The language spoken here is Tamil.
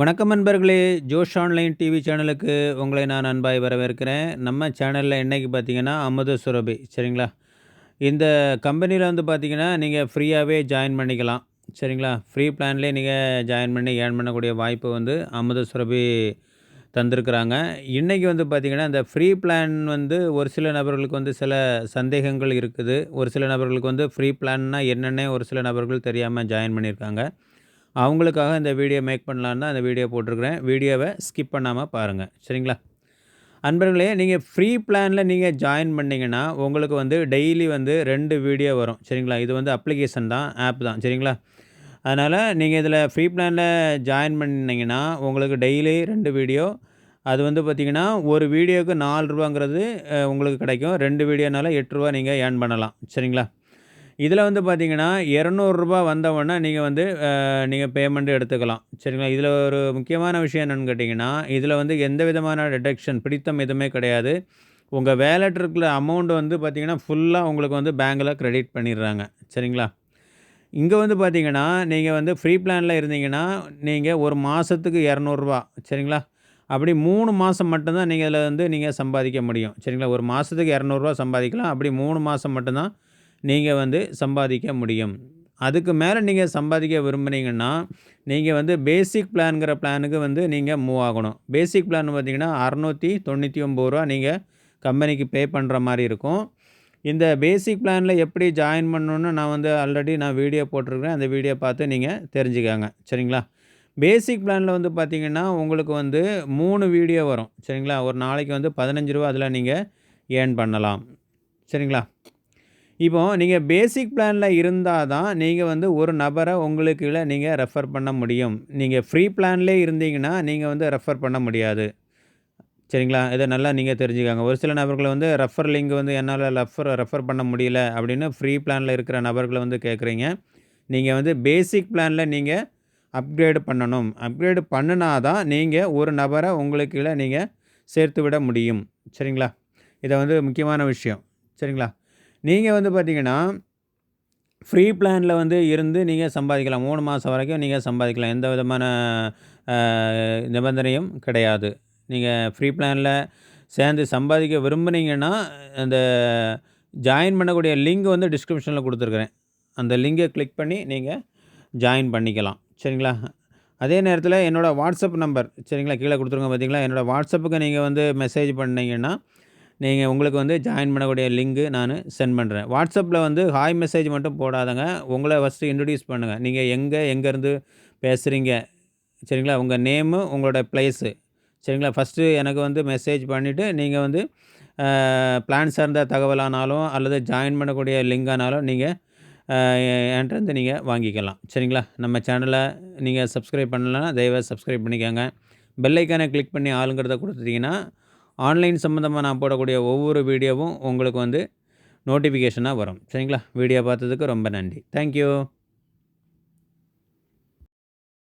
வணக்கம் நண்பர்களே ஜோஷ் ஆன்லைன் டிவி சேனலுக்கு உங்களை நான் அன்பாய் வரவேற்கிறேன். நம்ம சேனலில் என்றைக்கு பார்த்தீங்கன்னா அமுத சுரபி சரிங்களா? இந்த கம்பெனியில் வந்து பார்த்தீங்கன்னா நீங்கள் ஃப்ரீயாகவே ஜாயின் பண்ணிக்கலாம் சரிங்களா? ஃப்ரீ பிளான்லேயே நீங்கள் ஜாயின் பண்ணி ஏர்ன் பண்ணக்கூடிய வாய்ப்பு வந்து அமுத சுரபி தந்திருக்கிறாங்க. இன்றைக்கி வந்து பார்த்திங்கன்னா இந்த ஃப்ரீ பிளான் வந்து ஒரு சில நபர்களுக்கு வந்து சில சந்தேகங்கள் இருக்குது. ஒரு சில நபர்களுக்கு வந்து ஃப்ரீ பிளான்னா என்னென்ன ஒரு சில நபர்கள் தெரியாமல் ஜாயின் பண்ணியிருக்காங்க அவங்களுக்காக இந்த வீடியோ மேக் பண்ணலான்னு தான் அந்த வீடியோ போட்டிருக்கிறேன். வீடியோவை ஸ்கிப் பண்ணாமல் பாருங்கள் சரிங்களா? அன்பர்களே நீங்கள் ஃப்ரீ பிளானில் நீங்கள் ஜாயின் பண்ணிங்கன்னா உங்களுக்கு வந்து டெய்லி வந்து ரெண்டு வீடியோ வரும். சரிங்களா? இது வந்து அப்ளிகேஷன் தான் ஆப் தான். சரிங்களா? அதனால் நீங்கள் இதில் ஃப்ரீ பிளானில் ஜாயின் பண்ணிங்கன்னா உங்களுக்கு டெய்லி ரெண்டு வீடியோ அது வந்து பார்த்திங்கன்னா ஒரு வீடியோவுக்கு நாலு ரூபாங்கிறது உங்களுக்கு கிடைக்கும். ரெண்டு வீடியோனால எட்டு ரூபா நீங்கள் ஏர்ன் பண்ணலாம். சரிங்களா? இதில் வந்து பார்த்தீங்கன்னா இரநூறுபா வந்தவொடனே நீங்கள் வந்து நீங்கள் பேமெண்ட் எடுத்துக்கலாம். சரிங்களா? இதில் ஒரு முக்கியமான விஷயம் என்னென்னு கேட்டிங்கன்னா இதில் வந்து எந்த விதமான டிடக்ஷன் பிடித்தம் எதுவுமே கிடையாது. உங்கள் வேலட் இருக்கிற அமௌண்ட் வந்து பார்த்திங்கன்னா ஃபுல்லாக உங்களுக்கு வந்து பேங்கில் க்ரெடிட் பண்ணிடுறாங்க. சரிங்களா? இங்கே வந்து பார்த்திங்கன்னா நீங்கள் வந்து ஃப்ரீ பிளானில் இருந்தீங்கன்னா நீங்கள் ஒரு மாதத்துக்கு இரநூறுபா. சரிங்களா? அப்படி மூணு மாதம் மட்டும்தான் நீங்கள் இதில் வந்து நீங்கள் சம்பாதிக்க முடியும். சரிங்களா? ஒரு மாதத்துக்கு இரநூறுவா சம்பாதிக்கலாம். அப்படி மூணு மாதம் மட்டும்தான் நீங்கள் வந்து சம்பாதிக்க முடியும். அதுக்கு மேலே நீங்கள் சம்பாதிக்க விரும்புனீங்கன்னா நீங்கள் வந்து பேசிக் பிளான்ங்கிற பிளானுக்கு வந்து நீங்கள் மூவ் ஆகணும். பேசிக் பிளான் பார்த்திங்கன்னா அறநூற்றி தொண்ணூற்றி ஒம்பது ரூபா நீங்கள் கம்பெனிக்கு பே பண்ணுற மாதிரி இருக்கும். இந்த பேசிக் பிளானில் எப்படி ஜாயின் பண்ணணுன்னு நான் வந்து ஆல்ரெடி நான் வீடியோ போட்டிருக்கிறேன். அந்த வீடியோ பார்த்து நீங்கள் தெரிஞ்சுக்காங்க. சரிங்களா? பேசிக் பிளானில் வந்து பார்த்திங்கன்னா உங்களுக்கு வந்து மூணு வீடியோ வரும். சரிங்களா? ஒரு நாளைக்கு வந்து பதினஞ்சு ரூபா அதில் நீங்கள் ஏர்ன் பண்ணலாம். சரிங்களா? இப்போ நீங்கள் பேசிக் பிளானில் இருந்தால் தான் நீங்கள் வந்து ஒரு நபரை உங்களுக்கு இல்லை நீங்கள் ரெஃபர் பண்ண முடியும். நீங்கள் ஃப்ரீ பிளான்லேயே இருந்தீங்கன்னா நீங்கள் வந்து ரெஃபர் பண்ண முடியாது. சரிங்களா? இதை நல்லா நீங்கள் தெரிஞ்சுக்காங்க. ஒரு சில நபர்களை வந்து ரெஃபர் லிங்க் வந்து என்னால் ரெஃபர் ரெஃபர் பண்ண முடியல அப்படின்னு ஃப்ரீ பிளானில் இருக்கிற நபர்களை வந்து கேட்குறீங்க. நீங்கள் வந்து பேசிக் பிளானில் நீங்கள் அப்கிரேடு பண்ணணும். அப்கிரேடு பண்ணினா தான் நீங்கள் ஒரு நபரை உங்களுக்கு இல்லை நீங்கள் சேர்த்து விட முடியும். சரிங்களா? இதை வந்து முக்கியமான விஷயம். சரிங்களா? நீங்கள் வந்து பார்த்தீங்கன்னா ஃப்ரீ பிளானில் வந்து இருந்து நீங்கள் சம்பாதிக்கலாம். மூணு மாதம் வரைக்கும் நீங்கள் சம்பாதிக்கலாம். எந்த விதமான நிபந்தனையும் கிடையாது. நீங்கள் ஃப்ரீ பிளானில் சேர்ந்து சம்பாதிக்க விரும்புனீங்கன்னா அந்த ஜாயின் பண்ணக்கூடிய லிங்க் வந்து டிஸ்கிரிப்ஷனில் கொடுத்துருக்குறேன். அந்த லிங்கை கிளிக் பண்ணி நீங்கள் ஜாயின் பண்ணிக்கலாம். சரிங்களா? அதே நேரத்தில் என்னோடய வாட்ஸ்அப் நம்பர் சரிங்களா? கீழே கொடுத்துருங்க பார்த்தீங்களா என்னோடய வாட்ஸ்அப்புக்கு நீங்கள் வந்து மெசேஜ் பண்ணிங்கன்னா நீங்கள் உங்களுக்கு வந்து ஜாயின் பண்ணக்கூடிய லிங்க்கு நான் சென்ட் பண்ணுறேன் வாட்ஸ்அப்பில் வந்து ஹாய் மெசேஜ் மட்டும் போடாதங்க. உங்களை ஃபஸ்ட்டு இன்ட்ரடியூஸ் பண்ணுங்கள் நீங்கள் எங்கே எங்கேருந்து பேசுகிறீங்க சரிங்களா? உங்கள் நேமு உங்களோட ப்ளேஸு சரிங்களா? ஃபஸ்ட்டு எனக்கு வந்து மெசேஜ் பண்ணிவிட்டு நீங்கள் வந்து பிளான் சார்ந்த தகவலானாலும் அல்லது ஜாயின் பண்ணக்கூடிய லிங்கானாலும் நீங்கள் என்கிட்ட வந்து நீங்கள் வாங்கிக்கலாம். சரிங்களா? நம்ம சேனலை நீங்கள் சப்ஸ்கிரைப் பண்ணலன்னா தயவாக சப்ஸ்கிரைப் பண்ணிக்கோங்க. பெல்லைக்கானை கிளிக் பண்ணி ஆளுங்கிறத கொடுத்துட்டிங்கன்னா ஆன்லைன் சம்மந்தமாக நான் போடக்கூடிய ஒவ்வொரு வீடியோவும் உங்களுக்கு வந்து நோட்டிஃபிகேஷனாக வரும். சரிங்களா? வீடியோ பார்த்ததுக்கு ரொம்ப நன்றி. தேங்க்யூ